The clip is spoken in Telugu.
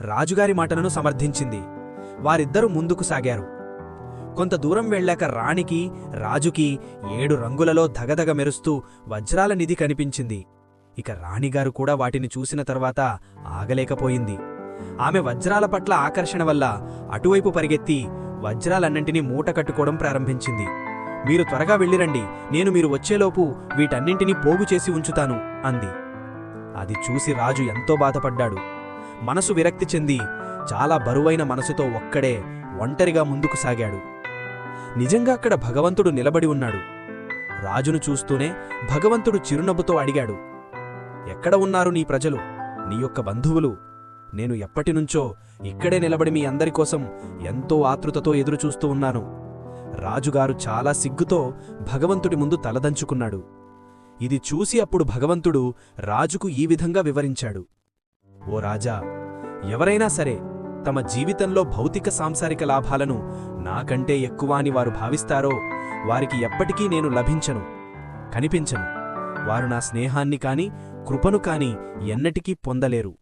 రాజుగారి మాటలను సమర్థించింది. వారిద్దరూ ముందుకు సాగారు. కొంత దూరం వెళ్ళాక రాణికి రాజుకి ఏడు రంగులలో ధగధగ మెరుస్తూ వజ్రాల నిధి కనిపించింది. ఇక రాణిగారు కూడా వాటిని చూసిన తర్వాత ఆగలేకపోయింది. ఆమె వజ్రాల పట్ల ఆకర్షణ వల్ల అటువైపు పరిగెత్తి వజ్రాలన్నింటినీ మూట కట్టుకోవడం ప్రారంభించింది. మీరు త్వరగా వెళ్ళిరండి. నేను మీరు వచ్చేలోపు వీటన్నింటినీ పోగు చేసి ఉంచుతాను అంది. అది చూసి రాజు ఎంతో బాధపడ్డాడు. మనసు విరక్తి చెంది చాలా బరువైన మనసుతో ఒక్కడే ఒంటరిగా ముందుకు సాగాడు. నిజంగా అక్కడ భగవంతుడు నిలబడి ఉన్నాడు. రాజును చూస్తూనే భగవంతుడు చిరునవ్వుతో అడిగాడు ఎక్కడ ఉన్నారు నీ ప్రజలు? నీ యొక్క బంధువులు? నేను ఎప్పటినుంచో ఇక్కడే నిలబడి మీ అందరికోసం ఎంతో ఆతృతతో ఎదురుచూస్తూ ఉన్నాను రాజుగారు చాలా సిగ్గుతో భగవంతుడి ముందు తలదంచుకున్నాడు. ఇది చూసి అప్పుడు భగవంతుడు రాజుకు ఈ విధంగా వివరించాడు. ఓ రాజా ఎవరైనా సరే తమ జీవితంలో భౌతిక సాంసారిక లాభాలను నాకంటే ఎక్కువ అని వారు భావిస్తారో వారికి ఎప్పటికీ నేను లభించను కనిపించను. వారు నా స్నేహాన్ని కాని కృపను కాని ఎన్నటికీ పొందలేరు.